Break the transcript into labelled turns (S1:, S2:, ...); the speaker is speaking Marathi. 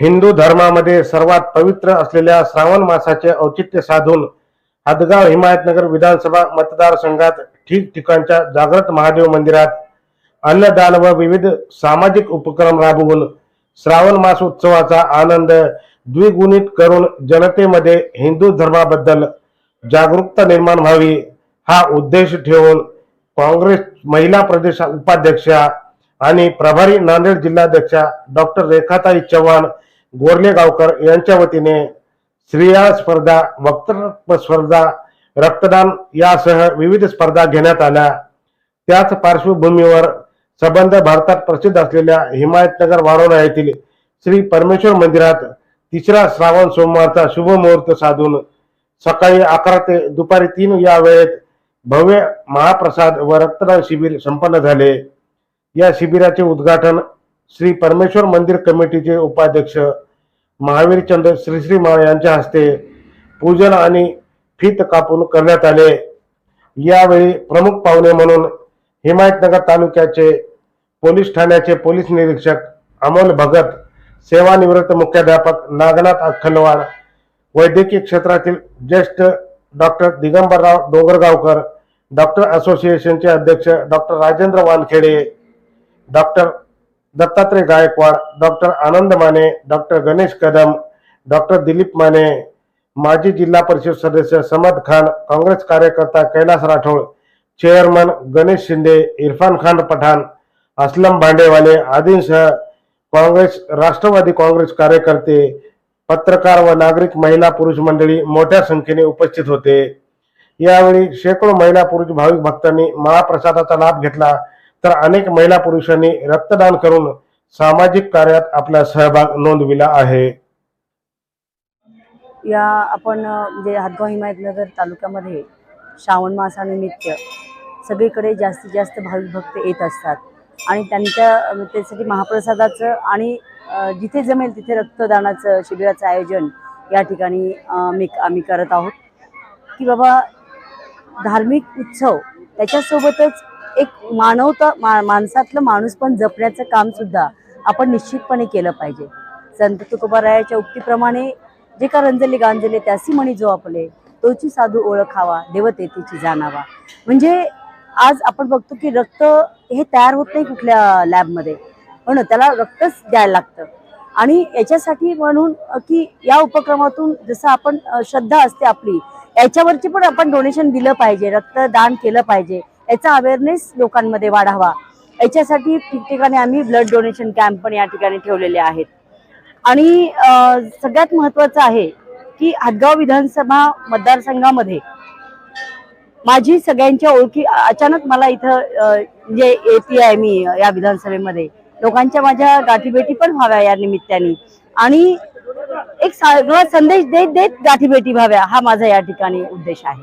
S1: हिंदू धर्मामध्ये सर्वात पवित्र असलेल्या श्रावण मासाचे औचित्य साधून हदगाव हिमायतनगर विधानसभा मतदारसंघात ठिकठिकाणच्या जागृत महादेव मंदिरात अन्नदान व विविध सामाजिक उपक्रम राबवून श्रावण मास उत्सवाचा आनंद द्विगुणित करून जनतेमध्ये हिंदू धर्माबद्दल जागरूकता निर्माण व्हावी हा उद्देश ठेवून काँग्रेस महिला प्रदेश उपाध्यक्षा आणि प्रभारी नांदेड जिल्हाध्यक्षा डॉक्टर रेखाताई चव्हाण गोरलेगावकर यांच्या वतीने स्त्रिया स्पर्धा वक्तृत्व स्पर्धा रक्तदान यासह विविध स्पर्धा घेण्यात आल्या. त्याच पार्श्वभूमीवर संबंध भारतात प्रसिद्ध असलेल्या हिमायतनगर वारोणा येथील श्री परमेश्वर मंदिरात तिसरा श्रावण सोमवारचा शुभ मुहूर्त साधून सकाळी अकरा ते दुपारी तीन या वेळेत भव्य महाप्रसाद व रक्तदान शिबिर संपन्न झाले. या शिबिराचे उद्घाटन श्री परमेश्वर मंदिर कमिटीचे उपाध्यक्ष महावीरचंद्र श्री माळ यांच्या हस्ते पूजन आणि फीत कापून करण्यात आले. यावेळी प्रमुख पाहुणे म्हणून हिमायतनगर तालुक्याचे पोलीस ठाण्याचे पोलीस निरीक्षक अमोल भगत सेवानिवृत्त मुख्याध्यापक नागनाथ अख्खलवाड वैद्यकीय क्षेत्रातील ज्येष्ठ डॉक्टर दिगंबरराव डोंगरगावकर डॉक्टर असोसिएशनचे अध्यक्ष doctor Rajendra Wankhede doctor Dattatray Gaikwad doctor Anand Mane doctor Ganesh Kadam doctor Dilip Mane माजी जिल्हा परिषद सदस्य समद खान काँग्रेस कार्यकर्ता कैलास राठोड चेअरमन गणेश शिंदे इरफान खान पठाण असलम भांडेवाले आदींसह काँग्रेस राष्ट्रवादी काँग्रेस कार्यकर्ते पत्रकार व नागरिक महिला पुरुष मंडळी मोठ्या संख्येने उपस्थित होते. यावेळी शेकडो महिला पुरुष भाविक भक्तांनी महाप्रसादाचा लाभ घेतला. तर अनेक महिला पुरुषांनी रक्तदान करून सामाजिक कार्यात आपला सहभाग नोंदविला आहे.
S2: या आपण म्हणजे हातगाव हिमायतनगर तालुक्यामध्ये श्रावण मासानिमित्त सगळीकडे जास्तीत जास्त भाविक भक्त येत असतात. आणि त्यांच्या त्यासाठी महाप्रसादाचं आणि जिथे जमेल तिथे रक्तदानाचं शिबिराचं आयोजन या ठिकाणी मी आम्ही करत आहोत. की बाबा धार्मिक उत्सव त्याच्यासोबतच एक मानवता मा माणसातलं माणूस पण जपण्याचं कामसुद्धा आपण निश्चितपणे केलं पाहिजे. संत तुकोबारायाच्या उक्तीप्रमाणे जे का रंजले गांजले त्यासी म्हणी जो आपले तोची साधू ओळखावा देवतेतीची जाणावा. म्हणजे आज आपण बघतो की रक्त हे तयार होत नाही कुठल्या लॅबमध्ये. पण त्याला रक्तच द्यायला लागतं. आणि याच्यासाठी म्हणून की या उपक्रमातून जसं आपण श्रद्धा असते आपली याच्यावरची पण आपण डोनेशन दिलं पाहिजे रक्तदान केलं पाहिजे. याचा अवेअरनेस लोकांमध्ये वाढावा. याच्यासाठी ठिकठिकाणी आम्ही ब्लड डोनेशन कॅम्प पण या ठिकाणी ठेवलेले आहेत. आणि सगळ्यात महत्वाचं आहे की हदगाव विधानसभा मतदारसंघामध्ये माझी सगळ्यांच्या ओळखी अचानक मला इथं जे म्हणजे येते आहे मी या विधानसभेमध्ये. लोकांच्या माझ्या गाठीभेटी पण व्हाव्या या निमित्ताने. आणि एक सगळा संदेश देत देत गाठीभेटी व्हाव्या हा माझा या ठिकाणी उद्देश आहे.